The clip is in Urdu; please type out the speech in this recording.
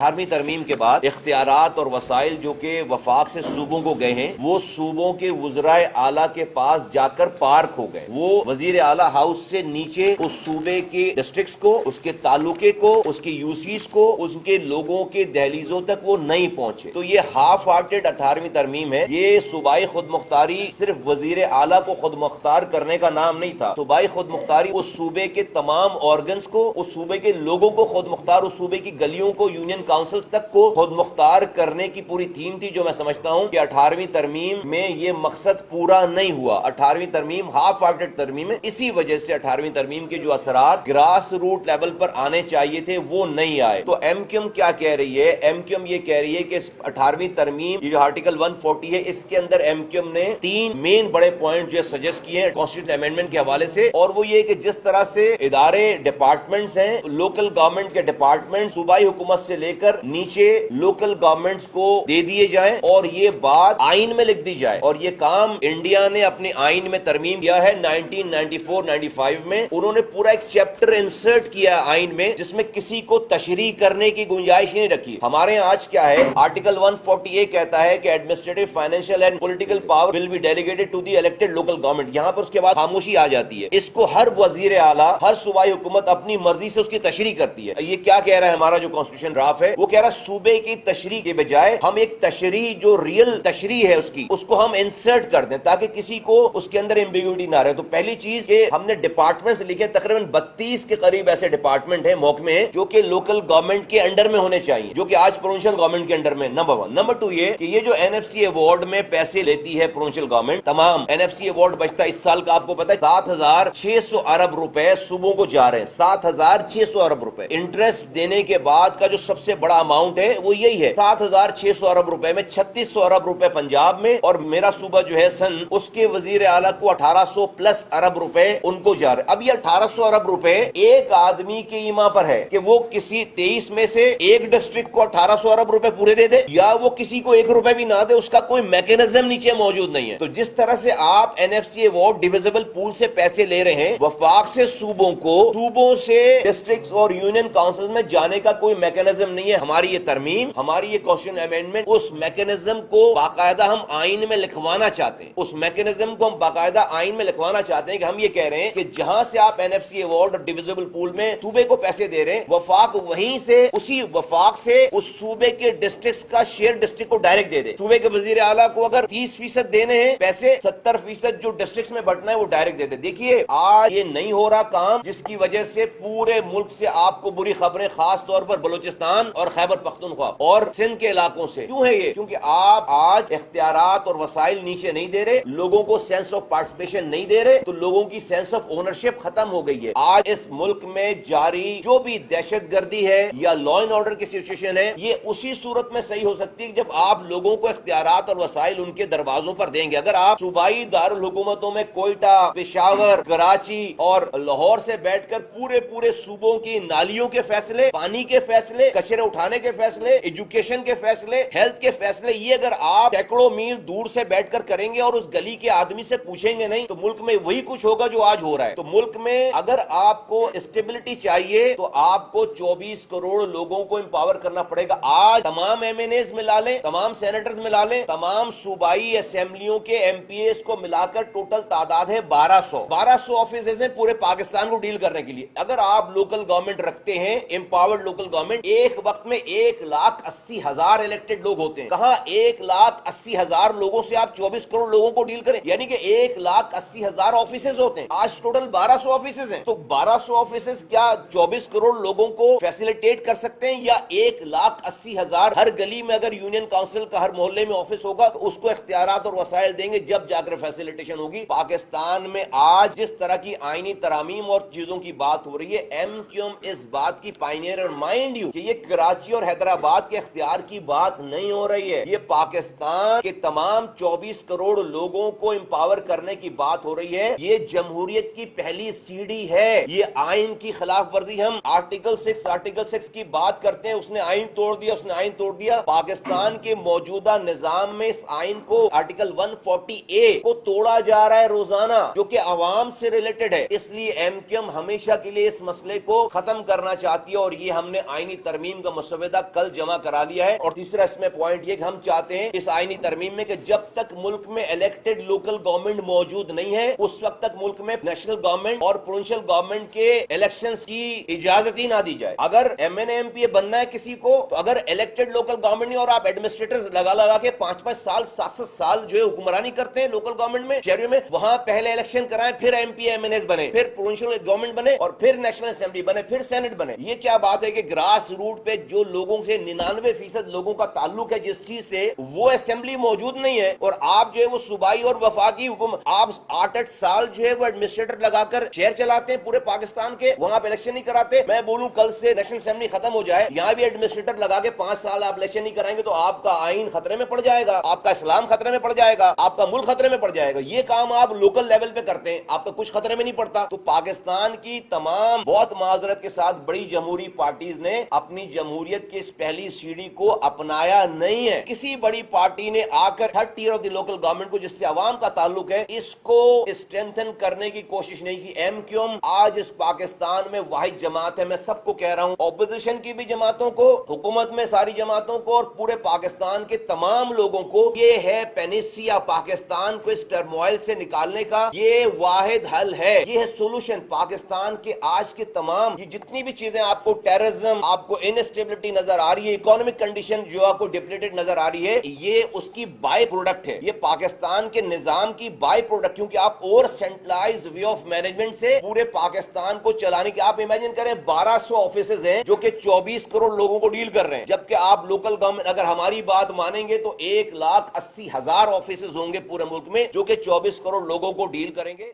اٹھارہویں ترمیم کے بعد اختیارات اور وسائل جو کہ وفاق سے صوبوں کو گئے ہیں، وہ صوبوں کے وزرائے اعلیٰ کے پاس جا کر پارک ہو گئے۔ وہ وزیر اعلیٰ ہاؤس سے نیچے اس صوبے کے ڈسٹرکٹس کو، اس کے تعلقے کو، اس کی یوسیز کو، اس کے لوگوں کے دہلیزوں تک وہ نہیں پہنچے۔ تو یہ ہاف ہارٹیڈ اٹھارہویں ترمیم ہے۔ یہ صوبائی خود مختاری صرف وزیر اعلیٰ کو خود مختار کرنے کا نام نہیں تھا۔ صوبائی خود مختاری اس صوبے کے تمام آرگنز کو، اس صوبے کے لوگوں کو خود مختار اس صوبے کی گلیوں کو، یونین کاؤنسل تک کو خود مختار کرنے کی پوری تھیم تھی جو میں سمجھتا ہوں کہ اٹھارہویں ترمیم میں یہ مقصد پورا نہیں ہوا۔ اٹھارہویں ترمیم ہاف ہارٹیڈ ترمیم ہے۔ اسی وجہ سے اٹھارہویں ترمیم کے جو اثرات گراس روٹ لیول پر آنے چاہیے تھے، وہ نہیں آئے۔ تو ایم کیو ایم کیا کہہ رہی ہے؟ ایم کیو ایم یہ کہہ رہی ہے کہ اٹھارہویں ترمیم، یہ جو آرٹیکل ون فورٹی ہے، اس کے اندر ایم کیو ایم نے تین مین بڑے پوائنٹ جو سجیسٹ کیے ہیں کانسٹیٹیوشن امینڈمنٹ کے حوالے سے۔ اور وہ یہ کہ جس طرح سے ادارے ڈپارٹمنٹس ہیں لوکل گورنمنٹ کے ڈپارٹمنٹ صوبائی حکومت سے لے کر نیچے لوکل گورنمنٹس کو دے دیے جائیں اور یہ بات آئین میں لکھ دی جائے۔ اور یہ کام انڈیا نے اپنے آئین میں ترمیم کیا ہے 1994-95 میں۔ انہوں نے پورا ایک چیپٹر انسرٹ کیا ہے آئین میں، جس میں کسی کو تشریح کرنے کی گنجائش نہیں رکھی۔ ہمارے آج کیا ہے؟ آرٹیکل 148 کہتا ہے کہ administrative financial and political power will be delegated to the elected local government یہاں پر اس کے بعد خاموشی آ جاتی ہے۔ اس کو ہر وزیر اعلیٰ، ہر صوبائی حکومت اپنی مرضی سے اس کی تشریح کرتی ہے۔ یہ کیا کہہ رہا ہے ہمارا جو کانسٹیٹیوشن ڈراف ہے؟ ہے، وہ کہہ رہا صوبے کی تشریح کے بجائے ہم ایک تشریح جو ریئل تشریح ہے اس کی، اس کو ہم انسرٹ کر دیں تاکہ کسی کو اس کے اندر امبیگوٹی نہ رہے۔ تو پہلی چیز کہ ہم نے ڈپارٹمنٹ لکھے تقریباً بتیس کے قریب ایسے ڈپارٹمنٹ ہیں محکمے ہیں جو کہ لوکل گورنمنٹ کے انڈر میں ہونے چاہیے، جو کہ آج پروونشل گورنمنٹ کے انڈر میں۔ نمبر ون نمبر ٹو یہ کہ یہ جو این ایف سی ایوارڈ میں پیسے لیتی ہے پروونشل گورنمنٹ تمام این ایف سی ایوارڈ بچتا اس سال کا آپ کو پتا ہے، سات ہزار چھ سو ارب روپے صوبوں کو جا رہے ہیں۔ سات ہزار چھ سو ارب روپے۔ انٹرسٹ دینے کے بعد کا جو سب سے بڑا اماؤنٹ ہے، وہ یہی ہے۔ سات ہزار چھ سو ارب روپے میں، چھتیس سو ارب روپے پنجاب میں اور میرا صوبہ جو ہے سن، اس کے وزیر اعلیٰ کو اٹھارہ سو پلس ارب روپے ان کو جا رہے۔ اب یہ اٹھارہ سو ارب روپے ایک آدمی کے ایما پر ہے کہ وہ کسی تیئیس میں سے ایک ڈسٹرکٹ کو اٹھارہ سو ارب روپے پورے دے دے، یا وہ کسی کو ایک روپے بھی نہ دے، اس کا کوئی میکنزم نیچے موجود نہیں ہے۔ تو جس طرح سے آپ N F C award divisible pool سے پیسے لے رہے ہیں، وفاق سے صوبوں کو، صوبوں سے ڈسٹرکٹ اور یونین کاؤنسل میں جانے کا کوئی میکنزم نہیں ہے۔ ہماری یہ ترمیم، ہماری یہ کوشچن امینڈمنٹ اس میکنزم کو باقاعدہ ہم آئین میں لکھوانا چاہتے ہیں۔ اس میکنزم کو ہم باقاعدہ آئین میں لکھوانا چاہتے ہیں کہ ہم یہ کہہ رہے ہیں کہ جہاں سے آپ این ایف سی ایوارڈ اور ڈیویزبل پول میں صوبے کو پیسے دے رہے ہیں، وفاق وہیں سے، اسی وفاق سے اس صوبے کے ڈسٹرکٹ کا شیئر ڈسٹرکٹ کو ڈائریکٹ دے دے۔ صوبے کے وزیر اعلیٰ کو اگر تیس فیصد دینے ہیں، پیسے ستر فیصد جو ڈسٹرکٹ میں بٹنا ہے وہ ڈائریکٹ دے دے۔ دیکھیے، آج یہ نہیں ہو رہا کام جس کی وجہ سے پورے ملک سے آپ کو بری خبریں، خاص طور پر بلوچستان اور خیبر پختونخوا اور سندھ کے علاقوں سے۔ کیوں ہے یہ؟ کیونکہ آپ آج اختیارات اور وسائل نیچے نہیں دے رہے، لوگوں کو سینس آف پارٹیسپیشن نہیں دے رہے، تو لوگوں کی سینس آف اونرشپ ختم ہو گئی ہے۔ آج اس ملک میں جاری جو بھی دہشت گردی ہے یا لا اینڈ آرڈر کی سچویشن ہے، یہ اسی صورت میں صحیح ہو سکتی ہے جب آپ لوگوں کو اختیارات اور وسائل ان کے دروازوں پر دیں گے۔ اگر آپ صوبائی دارالحکومتوں میں کوئٹہ، پشاور، کراچی اور لاہور سے بیٹھ کر پورے پورے صوبوں کی نالیوں کے فیصلے، پانی کے فیصلے، کچرے اٹھانے کے فیصلے ایجوکیشن کے فیصلے ہیلتھ کے فیصلے، یہ اگر آپ سینکڑوں میل دور سے بیٹھ کر کریں گے اور اس گلی کے آدمی سے پوچھیں گے نہیں، تو ملک میں وہی کچھ ہوگا جو آج ہو رہا ہے۔ تو ملک میں اگر آپ کو اسٹیبلٹی چاہیے، تو آپ کو چوبیس کروڑ لوگوں کو امپاور کرنا پڑے گا۔ آج تمام ایم این ایز ملا لیں، تمام سینیٹرز ملا لیں، تمام صوبائی اسمبلیوں کے ایم پی ایس کو ملا کر ٹوٹل تعداد ہے بارہ سو۔ بارہ سو آفیسز ہیں پورے پاکستان کو ڈیل کرنے کے لیے۔ اگر آپ لوکل گورنمنٹ رکھتے ہیں امپاورڈ لوکل گورنمنٹ ایک بار وقت میں ایک لاکھ اسی ہزار الیکٹڈ لوگ ہوتے ہیں۔ کہاں ایک لاکھ اسی ہزار لوگوں سے آپ چوبیس کروڑ لوگوں کو ڈیل کریں؟ یعنی کہ ایک لاکھ اسی ہزار آفیسز ہوتے ہیں۔ آج ٹوٹل بارہ سو آفیسز ہیں۔ تو بارہ سو آفیسز کیا چوبیس کروڑ لوگوں کو فیسیلیٹیٹ کر سکتے ہیں؟ یا ایک لاکھ اسی ہزار ہر گلی میں اگر یونین کاؤنسل کا ہر محلے میں آفس ہوگا، تو اس کو اختیارات اور وسائل دیں گے جب جا کر فیسیلیٹیشن ہوگی۔ پاکستان میں آج جس طرح کی آئینی ترامیم اور چیزوں کی بات ہو رہی ہے ایم کیو ایم اس بات کی پائنیئر اور مائنڈ یو کہ یہ کراچی اور حیدرآباد کے اختیار کی بات نہیں ہو رہی ہے۔ یہ پاکستان کے تمام چوبیس کروڑ لوگوں کو امپاور کرنے کی بات ہو رہی ہے۔ یہ جمہوریت کی پہلی سیڑھی ہے۔ یہ آئین کی خلاف ورزی ہم آرٹیکل سکس آرٹیکل سکس کی بات کرتے ہیں۔ اس نے آئین توڑ دیا، اس نے آئین توڑ دیا۔ پاکستان کے موجودہ نظام میں اس آئین کو آرٹیکل ون فورٹی اے کو توڑا جا رہا ہے روزانہ، جو کہ عوام سے ریلیٹڈ ہے۔ اس لیے ایم کیو ہمیشہ کے لیے اس مسئلے کو ختم کرنا چاہتی ہے اور یہ ہم نے آئینی ترمیم کا کا مسودہ کل جمع کرا لیا ہے اور تیسرا اس میں پوائنٹ یہ کہ ہم چاہتے ہیں اس آئینی ترمیم میں کہ جب تک ملک میں الیکٹڈ لوکل گورنمنٹ موجود نہیں ہے، اس وقت تک ملک میں نیشنل گورنمنٹ اور پروونشل گورنمنٹ کے الیکشن کی اجازت ہی نہ دی جائے۔ اگر ایم این ایم پی بننا ہے کسی کو، تو اگر الیکٹڈ لوکل گورنمنٹ نہیں اور آپ ایڈمنسٹریٹر لگا لگا کے پانچ پانچ سال، سات سات سال جو ہے حکمرانی کرتے ہیں لوکل گورنمنٹ میں، شہریوں میں، وہاں پہلے الیکشن کرائیں، پھر M P M N S بنے پھر پروونشل گورنمنٹ بنے اور پھر نیشنل اسمبلی بنے پھر سینٹ بنے یہ کیا بات ہے کہ گراس روٹ پہ جو لوگوں سے ننانوے فیصد لوگوں کا تعلق ہے جس چیز سے وہ اسمبلی موجود نہیں ہے اور آپ جو ہے وہ صوبائی اور وفاقی حکم آپ آٹھ آٹھ سال جو ہے وہ ایڈمنسٹریٹر لگا کر شہر چلاتے ہیں پورے پاکستان کے، وہاں پہ الیکشن نہیں کراتے۔ میں بولوں کل سے نیشنل اسمبلی ختم ہو جائے، یہاں بھی ایڈمنسٹریٹر لگا کے پانچ سال آپ الیکشن نہیں کرائیں گے تو آپ کا آئین خطرے میں پڑ جائے گا، آپ کا اسلام خطرے میں پڑ جائے گا، آپ کا ملک خطرے میں پڑ جائے گا۔ یہ کام آپ لوکل لیول پہ کرتے ہیں، آپ کا کچھ خطرے میں نہیں پڑتا۔ تو پاکستان کی تمام بہت معذرت کے ساتھ بڑی جمہوری پارٹیز نے اپنی جمہوریت کی اس پہلی سیڑھی کو اپنایا نہیں ہے۔ کسی بڑی پارٹی نے آ کر third tier of the local government کو جس سے عوام کا تعلق ہے، اس کو اسٹرینتھن کرنے کی کوشش نہیں کی۔ ایم کیو ایم آج اس پاکستان میں واحد جماعت ہے۔ میں سب کو کہہ رہا ہوں اپوزیشن کی بھی جماعتوں کو، حکومت میں ساری جماعتوں کو اور پورے پاکستان کے تمام لوگوں کو۔ یہ ہے پینیسیا پاکستان کو اس ٹرموائل سے نکالنے کا۔ یہ واحد حل ہے۔ یہ ہے سولوشن پاکستان کے آج کے تمام، یہ جتنی بھی چیزیں آپ کو ٹیررزم آپ کو انسٹیبلٹی نظر آ رہی ہے اکانومک کنڈیشن جو آپ کو ڈپلیٹڈ نظر آ رہی ہے، یہ اس کی بائی پروڈکٹ ہے۔ یہ پاکستان کے نظام کی بائی پروڈکٹ کیونکہ آپ اور سینٹرلائز وے آف مینجمنٹ سے پورے پاکستان کو چلانے کی، آپ امیجن کریں بارہ سو آفیسز ہیں جو کہ چوبیس کروڑ لوگوں کو ڈیل کر رہے ہیں۔ جبکہ آپ لوکل گورنمنٹ اگر ہماری بات مانیں گے تو ایک لاکھ اسی ہزار آفیسز ہوں گے پورے ملک میں جو کہ چوبیس کروڑ لوگوں کو ڈیل کریں گے۔